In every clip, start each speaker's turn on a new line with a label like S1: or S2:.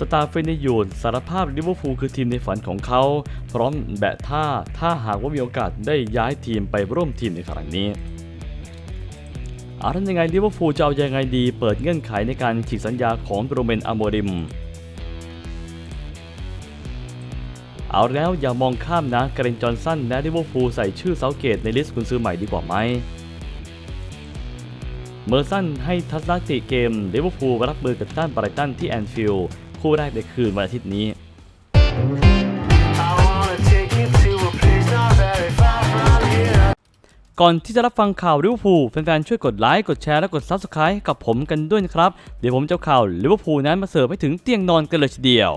S1: สตาร์เฟนยูนสารภาพลิเวอร์พูลคือทีมในฝันของเขา พร้อมแบะท่า ถ้าหากว่ามีโอกาสได้ย้ายทีมไปร่วมทีมในครั้งนี้อาทันยังไงลิเวอร์พูลจะเอายังไงดี เปิดเงื่อนไขในการฉีกสัญญาของโรเมนอโมริม เอาแล้วอย่ามองข้ามนะเกรนจอนสันและลิเวอร์พูลใส่ชื่อเซาเกตในลิสต์กุนซื้อใหม่ดีกว่าไหมเมอร์สันให้ทัศนคติเกมลิเวอร์พูลรับมือกับต้านบรตันที่แอนฟิลด์ คู่แรกในคืนวันอาทิตย์นี้ก่อนที่จะรับฟังข่าวลิเวอร์พูลแฟนๆช่วยกดไลค์ กดแชร์และกด Subscribe กับผมกันด้วยนะครับ เดี๋ยวผมจะข่าวลิเวอร์พูลนั้นมาเสิร์ฟให้ถึงเตียงนอนกันเลยทีเดียว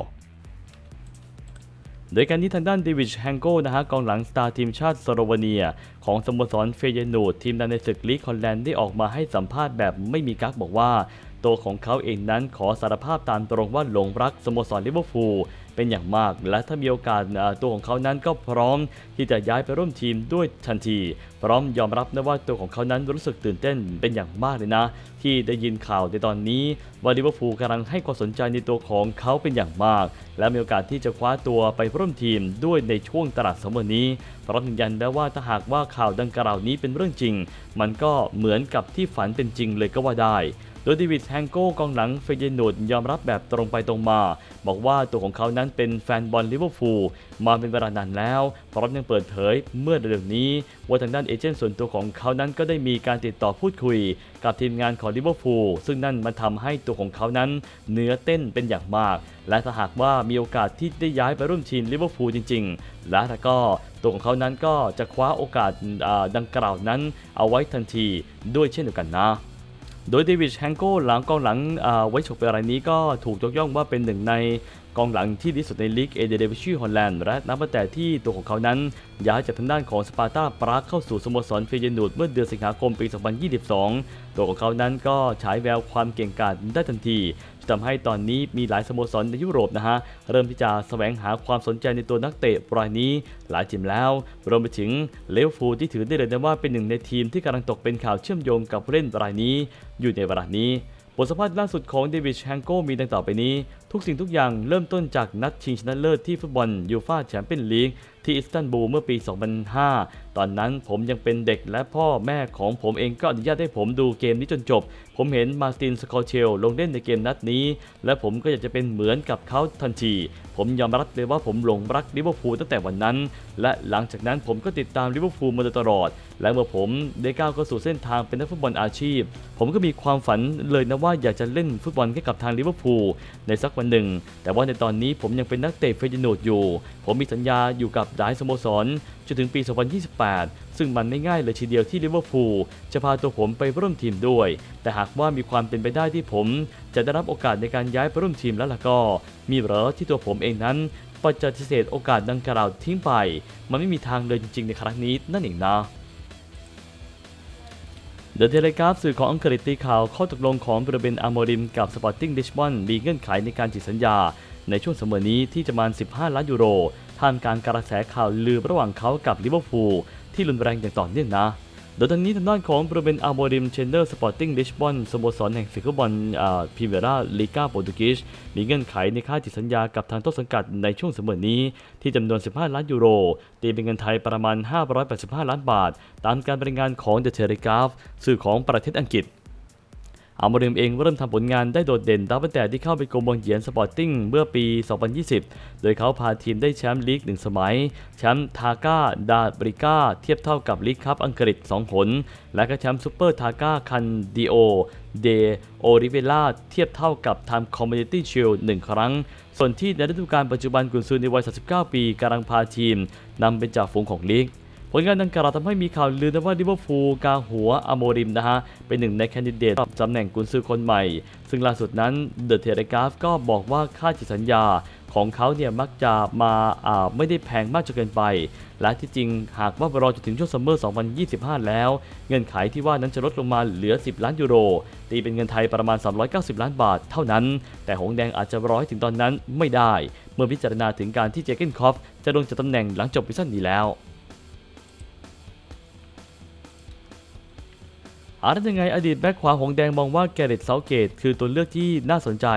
S1: โดยการที่ทางด้านเดวิดแฮงโกนะฮะกองหลังสตาร์ทีมชาติสโลวาเนีย ของสโมสรเฟเยนูดทีมดังในศึกลีกฮอลแลนด์ได้ออกมาให้สัมภาษณ์แบบไม่มีกักบอกว่า ตัวของเขาเองนั้นขอสารภาพตามตรงว่าหลงรักสโมสรลิเวอร์พูลเป็นอย่างมาก และถ้ามีโอกาสตัวของเขานั้นก็พร้อมที่จะย้ายไปร่วมทีมด้วยทันที พร้อมยอมรับนะว่าตัวของเขานั้นรู้สึกตื่นเต้นเป็นอย่างมากเลยนะ ที่ได้ยินข่าวในตอนนี้ว่าลิเวอร์พูลกำลังให้ความสนใจในตัวของเขาเป็นอย่างมาก และมีโอกาสที่จะคว้าตัวไปร่วมทีมด้วยในช่วงตลาดสมอนี้พร้อมยืนยันแล้ว่าถ้าหากว่าข่าวดังกล่าวนี้เป็นเรื่องจริง มันก็เหมือนกับที่ฝันเป็นจริงเลยก็ว่าได้ ดยเดวิดแฮงโก้กองหลังเฟเยนูดยอมรับแบบตรงไปตรงมา บอกว่าตัวของเขานั้นเป็นแฟนบอลลิเวอร์พูลมาเป็นเวลานานแล้วพร้อมยังเปิดเผยเมื่อเดือนนี้ว่าทางด้านเอเจนต์ส่วนตัวของเขานั้นก็ได้มีการติดต่อพูดคุย กับทีมงานของลิเวอร์พูลซึ่งนั่นมันทำให้ตัวของเขานั้นเนื้อเต้นเป็นอย่างมาก และถ้าหากว่ามีโอกาสที่ได้ย้ายไปร่วมทีมลิเวอร์พูลจริง ๆ และถ้าก็ตัวของเขานั้นก็จะคว้าโอกาสดังกล่าวนั้นเอาไว้ทันทีด้วยเช่นเดียวกันนะ โดยเดวิดแฮงโก้หลังกองหลังไว้ฉกเปรายนี้ก็ถูกยกย่องว่าเป็นหนึ่งใน กองหลังที่ดีสุดในลีกเอเดเดวิชีฮอลแลนด์และนับตั้งแต่ที่ตัวของเขานั้นย้ายจากทางด้านของสปาร์ตาปรากเข้าสู่สโมสรเฟเยนูดเมื่อเดือนสิงหาคมปี 2022 ตัวของเขานั้นก็ฉายแววความเก่งกาจได้ทันทีทำให้ตอนนี้มีหลายสโมสรในยุโรปนะฮะ เริ่มที่จะแสวงหาความสนใจในตัวนักเตะรายนี้หลายทีมแล้ว รวมไปถึงเลวอร์พูที่ถือได้เลยนะว่าเป็นหนึ่งในทีมที่กำลังตกเป็นข่าวเชื่อมโยงกับผู้เล่นรายนี้ อยู่ในเวลานี้บทสัมภาษณ์ล่าสุดของเดวิดแฮงโกมีดังต่อไปนี้ ทุกสิ่งทุกอย่างเริ่มต้นจากนัดชิงชนะเลิศที่ฟุตบอลยูฟาแชมเปี้ยนลีกที่อิสตันบูลเมื่อปี 2005 ตอนนั้นผมยังเป็นเด็กและพ่อแม่ของผมเองก็อนุญาตให้ผมดูเกมนี้จนจบ ผมเห็นมาร์ตินสกอเชลลงเล่นในเกมนัดนี้ และผมก็อยากจะเป็นเหมือนกับเขาทันที ผมยอมรับเลยว่าผมหลงรักลิเวอร์พูลตั้งแต่วันนั้น และหลังจากนั้นผมก็ติดตามลิเวอร์พูลมาโดยตลอด และเมื่อผมได้ก้าวเข้าสู่เส้นทางเป็นนักฟุตบอลอาชีพ ผมก็มีความฝันเลยนะว่าอยากจะเล่นฟุตบอลให้กับทางลิเวอร์พูลในสักวันหนึ่ง แต่ว่าในตอนนี้ผมยังเป็นนักเตะเฟยนูดอยู่ ผมมีสัญญาอยู่กับหลายสโมสรจนถึงปี 2028 ซึ่งมันไม่ง่ายเลยทีเดียวที่ลิเวอร์พูลจะพาตัวผมไปร่วมทีมด้วย แต่หากว่ามีความเป็นไปได้ที่ผม จะได้รับโอกาสในการย้ายไปร่วมทีมแล้วล่ะก็ มีเหรอที่ตัวผมเองนั้นปฏิเสธโอกาสดังกล่าวทิ้งไป มันไม่มีทางเลยจริงๆในครั้งนี้นั่นเองนะ เดอะเทเลกราฟสื่อของอังกฤษตีข่าวข้อตกลงของบริเบนอาร์โมริมกับสปอร์ติ้งลิชมอนมีเงื่อนไขในการจิตสัญญา ในช่วงเสมอนี้ที่จะประมาณ 15 ล้านยูโรท่ามกลางกระแสข่าวลือระหว่างเขากับลิเวอร์พูลที่รุนแรงอย่างต่อเนื่องนะ โดยตอนนี้ทางด้านของบริเวนอาโมริมเชนเดอร์สปอร์ติ้งลิชบอนสโมสรแห่งศึกฟุตบอลพรีเมียร์ลีกาโปรตุเกสมีเงื่อนไขในค่าจิตสัญญากับทางต้นสังกัดในช่วงเสมอนี้ ที่จำนวน 15 ล้านยูโร ตีเป็นเงินไทยประมาณ 585 ล้านบาท ตามการรายงานของเดอะเทเลกราฟสื่อของประเทศอังกฤษ อาร์โมริมเองเริ่มทำผลงานได้โดดเด่นตั้งแต่ที่เข้าไปโกมองเหยียนสปอร์ติ้งเมื่อปี 2020 โดยเขาพาทีมได้แชมป์ลีกหนึ่งสมัย แชมป์ทาก้าดาบริก้าเทียบเท่ากับลีกคัพอังกฤษ2ผลและก็แชมป์ซูเปอร์ทาก้าคันดิโอเดโอริเวล่าเทียบเท่ากับทำคอมมูนิตี้ชิลหนึ่งครั้ง ส่วนที่ในฤดูกาลปัจจุบันกุนซือในวัย 39 ปีกำลังพาทีมนำเป็นจ่าฝูงของลีก ผลงานดังกล่าวทำให้มีข่าวลือนะว่าลิเวอร์พูลกาหัวอโมริมนะฮะ เป็นหนึ่งในแคนดิเดตรับตำแหน่งกุนซือคนใหม่ ซึ่งล่าสุดนั้นเดอะเทเลกราฟก็บอกว่าค่าจิตสัญญาของเขาเนี่ยมักจะมาอ่าไม่ได้แพงมากจนเกินไป และที่จริงหากว่ารอจนถึงช่วงซัมเมอร์ 2025 แล้ว เงื่อนไขที่ว่านั้นจะลดลงมาเหลือ 10 ล้านยูโร ตีเป็นเงินไทยประมาณ 390 ล้านบาทเท่านั้น แต่หงแดงอาจจะร้อยถึงตอนนั้นไม่ได้ เมื่อพิจารณาถึงการที่เจเกนคอฟจะลงจากตำแหน่งหลังจบซีซั่นนี้แล้ว อาร์ตยังไงอดีตแบ็คขวาหงแดงมองว่าแกเรตเซาเกต คือตัวเลือกที่น่าสนใจ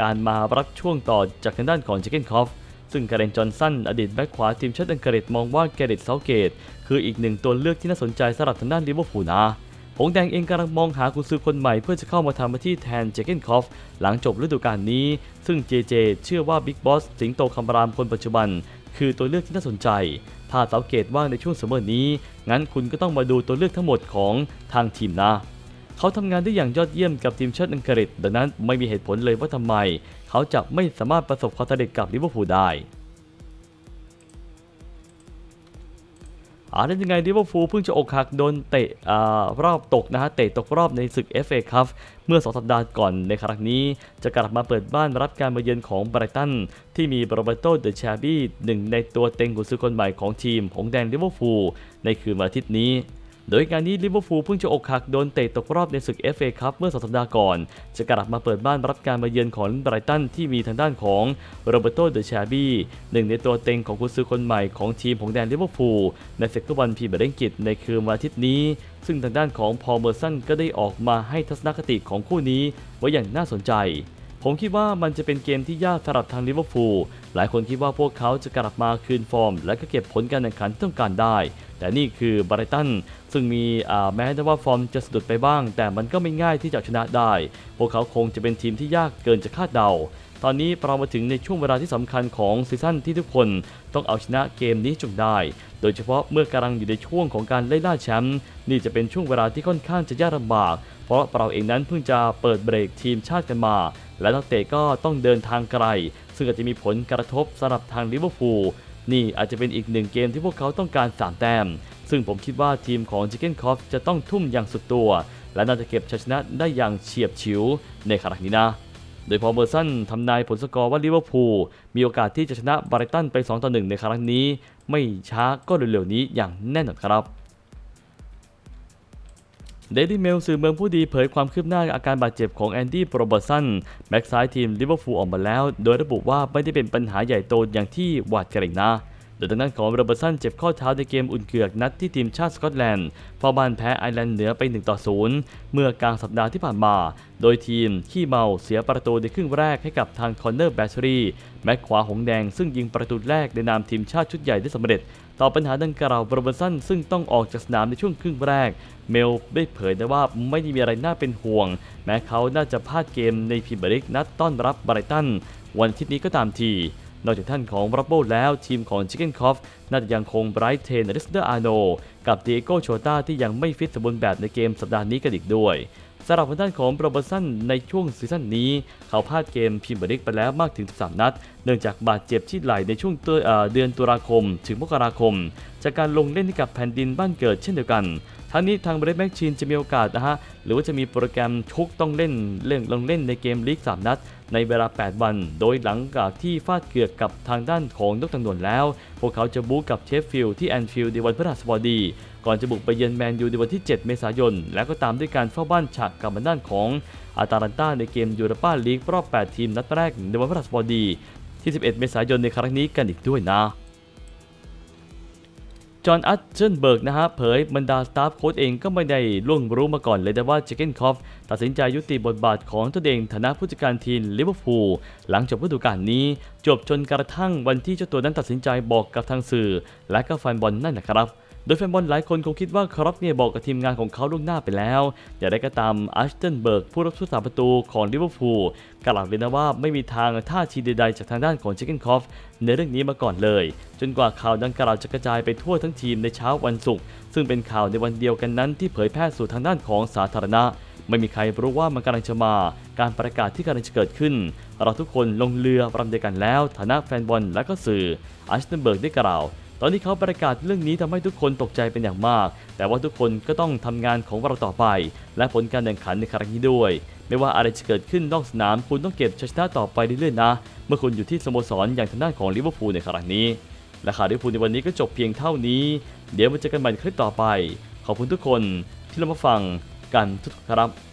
S1: การมารับช่วงต่อจากทางด้านของเจเกนคอฟซึ่งการเรนจอห์นสันอดีตแบ็คขวาทีมชาติอังกฤษมองว่าแกเรตเซาเกต คืออีกหนึ่งตัวเลือกที่น่าสนใจสำหรับทางด้านลิเวอร์พูลนะหงแดงเองกำลังมองหากุนซือคนใหม่เพื่อจะเข้ามาทำหน้าที่แทนเจเกนคอฟหลังจบฤดูกาลนี้ ซึ่งเจเจเชื่อว่าบิ๊กบอสสิงโตคำรามคนปัจจุบัน คือตัวเลือกที่น่าสนใจ ถ้าเสาเกตว่างในช่วงเสมอนี้ งั้นคุณก็ต้องมาดูตัวเลือกทั้งหมดของทางทีมนะ เขาทำงานได้อย่างยอดเยี่ยมกับทีมชาติอังกฤษ ดังนั้นไม่มีเหตุผลเลยว่าทำไม เขาจะไม่สามารถประสบความสำเร็จกับลิเวอร์พูลได้ อาแล้วยังไงลิเวอร์พูลเพิ่งจะอกหักโดนเตะรอบตกนะฮะเตะตกรอบในศึก FA ครับเมื่อ 2 สัปดาห์ก่อนในครั้งนี้ จะกลับมาเปิดบ้านรับการมาเยือนของไบรตัน ที่มีโรเบโตเดชาบี้หนึ่งในตัวเต็งกุนซือคนใหม่ของทีม ของแดงลิเวอร์พูลในคืนวันอาทิตย์นี้ โดยงานนี้ลิเวอร์พูลเพิ่งจะอกหักโดนเตะตกรอบในศึก FA คัพเมื่อสองสัปดาห์ก่อน จะกลับมาเปิดบ้านรับการมาเยือนของไบรตันที่มีทางด้านของโรเบโตเดชาบี้หนึ่งในตัวเต็งของกุนซือคนใหม่ของทีมของแดนลิเวอร์พูลในศึกฟุตบอลพรีเมียร์ลีกอังกฤษในคืนวันอาทิตย์นี้ ซึ่งทางด้านของพอลเมอร์สันก็ได้ออกมาให้ทัศนคติของคู่นี้ไว้อย่างน่าสนใจ ผมคิดว่ามันจะเป็นเกมที่ยากสำหรับทางลิเวอร์พูลหลายคนคิดว่าพวกเขาจะกลับมาคืนฟอร์ม และก็เก็บผลการแข่งขันที่ต้องการได้ แต่นี่คือบริตันซึ่งมีแม้ว่าฟอร์มจะสะดุดไปบ้าง แต่มันก็ไม่ง่ายที่จะชนะได้ พวกเขาคงจะเป็นทีมที่ยากเกินจะคาดเดา ตอนนี้เรามาถึงในช่วงเวลาที่สำคัญของซีซั่นที่ทุกคนต้องเอาชนะเกมนี้จงได้ โดยเฉพาะเมื่อกำลังอยู่ในช่วงของการไล่ล่าแชมป์นี่จะเป็นช่วงเวลาที่ค่อนข้างจะยากลำบาก เพราะเราเองนั้นเพิ่งจะเปิดเบรกทีมชาติกันมา และนักเตะก็ต้องเดินทางไกล ซึ่งอาจจะมีผลกระทบสำหรับทางลิเวอร์พูลนี่อาจจะเป็นอีกหนึ่งเกมที่พวกเขาต้องการ 3 แต้ม ซึ่งผมคิดว่าทีมของจิเกนคอฟจะต้องทุ่มอย่างสุดตัว และน่าจะเก็บชัยชนะได้อย่างเฉียบฉิวในครั้งนี้นะ โดยพอเมอร์สันทำนายผลสกอร์ว่าลิเวอร์พูลมีโอกาสที่จะชนะบาริตันไป 2 ต่อ 1 ในครั้งนี้ ไม่ช้าก็เร็วๆนี้อย่างแน่นอนครับ เดลี่เมลสื่อเมืองผู้ดีเผยความคืบหน้าอาการบาดเจ็บของแอนดี้โรเบอร์สันแบ็กซ้ายทีมลิเวอร์พูลออกมาแล้ว โดยระบุว่าไม่ได้เป็นปัญหาใหญ่โตอย่างที่หวาดเกรงนะ โดยทางด้านของโรเบอร์สันเจ็บข้อเท้าในเกมอุ่นเกือกนัดที่ทีมชาติสกอตแลนด์พอบ้านแพ้ไอร์แลนด์เหนือไป1ต่อ0เมื่อกลางสัปดาห์ที่ผ่านมา โดยทีมขี้เมาเสียประตูในครึ่งแรกให้กับทางคอนเนอร์แบชรีแบ็กขวาหงแดงซึ่งยิงประตูแรกในนามทีมชาติชุดใหญ่ได้สำเร็จ ต่อปัญหาดังกล่าวโรเบอร์สันซึ่งต้องออกจากสนามในช่วงครึ่งแรก เมลได้เผยได้ว่าไม่ได้มีอะไรน่าเป็นห่วง แม้เขาน่าจะพลาดเกมในพรีเมียร์ลีกนัดต้อนรับบรตันวันอาทิตย์นี้ก็ตามที นอกจากท่านของรับโบแล้วทีมของชิคเก้นคอฟน่าจะยังคงไบรท์เทนริสเดอร์อาโนกับเดโกโชตาที่ยังไม่ฟิตสมบูรณ์แบบในเกมสัปดาห์นี้กันอีกด้วยสำหรับทางด้านของโรเบอร์สันในช่วงซีซั่นนี้ เขาพลาดเกมพรีเมียร์ลีกไปแล้วมากถึง 13 นัด เนื่องจากบาดเจ็บที่ไหล่ในช่วงเเดือนตุลาคม ถึงมกราคม จากการลงเล่นให้กับแผ่นดินบ้านเกิดเช่นเดียวกัน ทั้งนี้ทางเบรดแม็กชีนจะมีโอกาสนะฮะหรือว่าจะมีโปรแกรมชกต้องเล่นเล่นลงเล่นในเกมลีก3 นัด ในเวลา 8 วัน โดยหลังจากที่ฟาดเกือกกับทางด้านของนกตังนวนแล้ว พวกเขาจะบู๊กับเชฟฟิลด์ที่แอนฟิลด์ในวันพฤหัสบดี ก่อนจะบุกไปเยือนแมนยูในวันที่ 7 เมษายน แล้วก็ตามด้วยการเฝ้าบ้านฉากกับทางด้านของอาตาลันตาในเกมยูโรปาลีกรอบ 8 ทีมนัดแรกในวันพฤหัสบดีที่ 11 เมษายนในครั้งนี้กันอีกด้วยนะ จอห์นอัตเจนเบิร์กนะฮะเผยบรรดาสตาฟโค้ชเองก็ไม่ได้ล่วงรู้มาก่อนเลยแต่ว่าเจเกนคอฟตัดสินใจยุติบทบาทของตัวเองฐานะผู้จัดการทีมลิเวอร์พูลหลังจบฤดูกาลนี้ จบจนกระทั่งวันที่เจ้าตัวนั้นตัดสินใจบอกกับทางสื่อ และก็แฟนบอลนั่นนะครับ โดยแฟนบอลหลายคนคงคิดว่าครอปเนี่ยบอกกับทีมงานของเขาล่วงหน้าไปแล้ว อย่างไรก็ตามอัชเทนเบิร์กผู้รับผู้สาประตูของลิเวอร์พูลกล่าวเลยนะว่าไม่มีทางท่าทีใดๆจากทางด้านของเจเกนคอฟในเรื่องนี้มาก่อนเลย จนกว่าข่าวดังกล่าวจะกระจายไปทั่วทั้งทีมในเช้าวันศุกร์ซึ่งเป็นข่าวในวันเดียวกันนั้นที่เผยแพร่สู่ทางด้านของสาธารณะไม่มีใครรู้ว่ามันกำลังจะมา การประกาศที่กำลังจะเกิดขึ้น เราทุกคนลงเรือรำเดียกันแล้ว ฐานะแฟนบอลและก็สื่ออัชเทนเบิร์กได้กล่าว ตอนที่เขาประกาศเรื่องนี้ทำให้ทุกคนตกใจเป็นอย่างมาก แต่ว่าทุกคนก็ต้องทำงานของเราต่อไป และผลการแข่งขันในครั้งนี้ด้วย ไม่ว่าอะไรจะเกิดขึ้นนอกสนาม คุณต้องเก็บชัยชนะต่อไปเรื่อยๆนะ เมื่อคุณอยู่ที่สโมสรอย่างทางด้านของลิเวอร์พูลในครั้งนี้ และข่าวลิเวอร์พูลในวันนี้ก็จบเพียงเท่านี้ เดี๋ยวมาเจอกันใหม่คลิปต่อไป ขอบคุณทุกคนที่รามาฟังกันทุกครับ